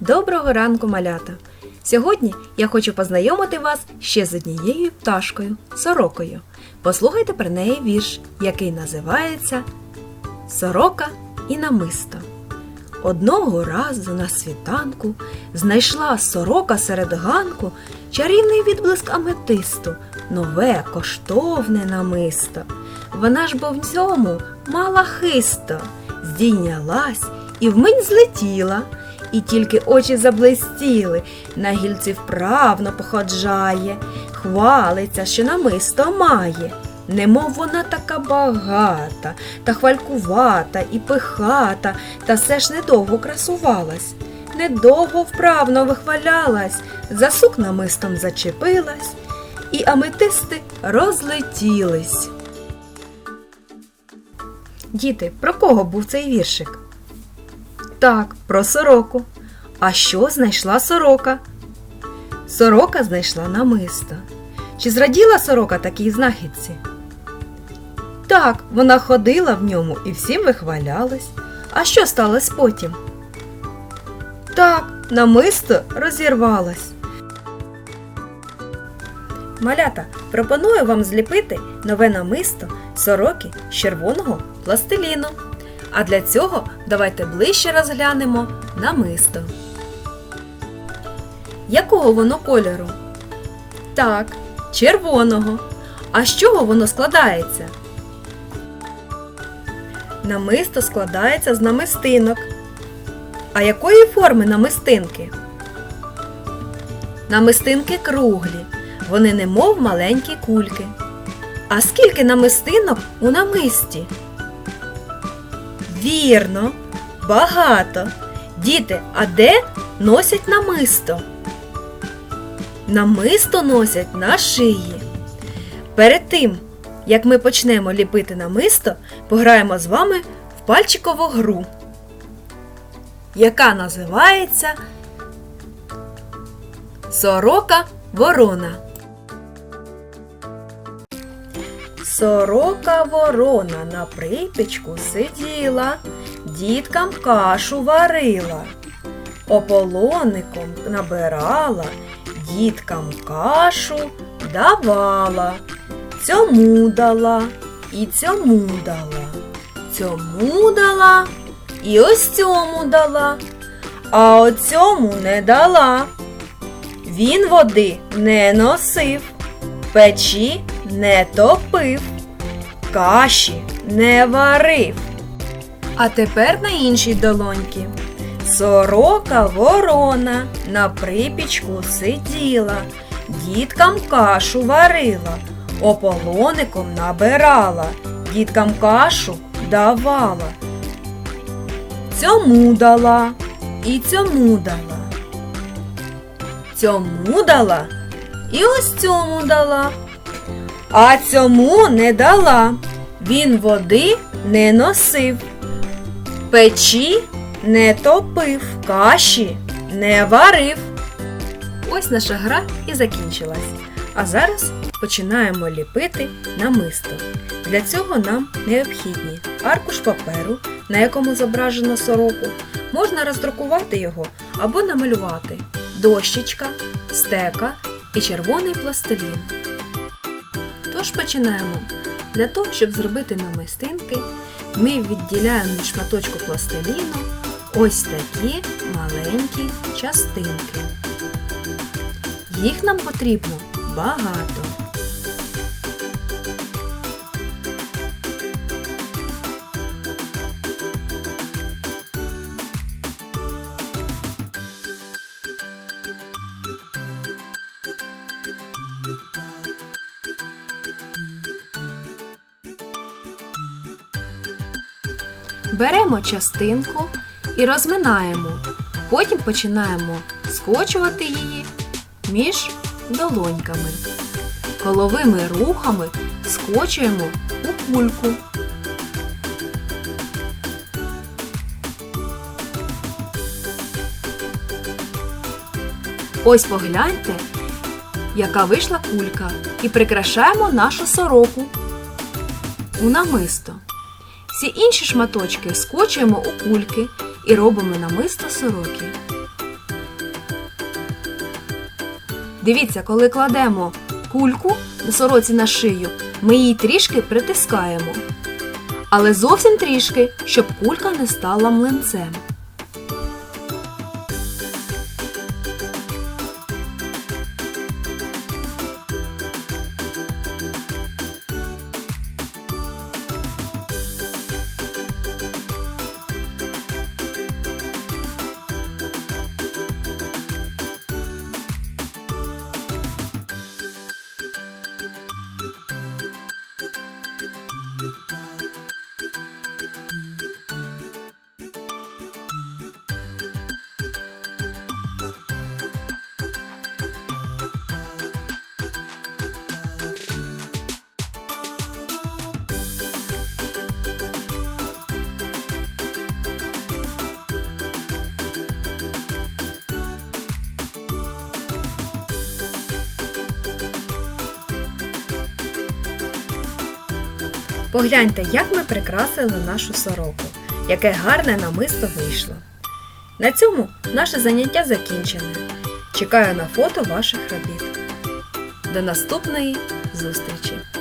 Доброго ранку, малята! Сьогодні я хочу познайомити вас ще з однією пташкою сорокою. Послухайте про неї вірш, який називається Сорока і намисто. Одного разу на світанку знайшла сорока серед ганку чарівний відблиск аметисту, нове коштовне намисто. Вона ж бо в цьому мала хисто, здійнялась і вмить злетіла, і тільки очі заблистіли, на гільці вправно походжає, хвалиться, що намисто має. Немов вона така багата, та хвалькувата і пихата, та все ж недовго красувалась, недовго вправно вихвалялась, за сук намистом зачепилась, і аметисти розлетілись. Діти, про кого був цей віршик? Так, про сороку. А що знайшла сорока? Сорока знайшла намисто. Чи зраділа сорока такій знахідці? Так, вона ходила в ньому і всім вихвалялась. А що сталося потім? Так, намисто розірвалось. Малята, пропоную вам зліпити нове намисто сороки з червоного пластиліну. А для цього давайте ближче розглянемо намисто. Якого воно кольору? Так, червоного. А з чого воно складається? Намисто складається з намистинок. А якої форми намистинки? Намистинки круглі. Вони немов маленькі кульки. А скільки намистинок у намисті? Вірно, багато. Діти, а де носять намисто? Намисто носять на шиї. Перед тим, як ми почнемо ліпити намисто, пограємо з вами в пальчикову гру, яка називається Сорока ворона. Сорока ворона на припічку сиділа, діткам кашу варила, ополоником набирала, діткам кашу давала, цьому дала і цьому дала, цьому дала і ось цьому дала, а оцьому не дала. Він води не носив, печі не топив, каші не варив. А тепер на іншій долоньки. Сорока ворона на припічку сиділа, діткам кашу варила, ополоником набирала, діткам кашу давала. Цьому дала і цьому дала. Цьому дала і ось цьому дала. А цьому не дала. Він води не носив, печі не топив, каші не варив. Ось наша гра і закінчилась. А зараз починаємо ліпити намисто. Для цього нам необхідні аркуш паперу, на якому зображено сороку. Можна роздрукувати його або намалювати дощечка, стека і червоний пластилін. Тож починаємо. Для того, щоб зробити намистинки, ми відділяємо від шматочку пластиліну ось такі маленькі частинки. Їх нам потрібно багато. Беремо частинку і розминаємо. Потім починаємо скочувати її між долоньками. Коловими рухами скочуємо у кульку. Ось погляньте, яка вийшла кулька, і прикрашаємо нашу сороку у намисто. Всі інші шматочки скочуємо у кульки і робимо намисто сороки. Дивіться, коли кладемо кульку на сороці на шию, ми її трішки притискаємо. Але зовсім трішки, щоб кулька не стала млинцем. Погляньте, як ми прикрасили нашу сороку, яке гарне намисто вийшло. На цьому наше заняття закінчене. Чекаю на фото ваших робіт. До наступної зустрічі!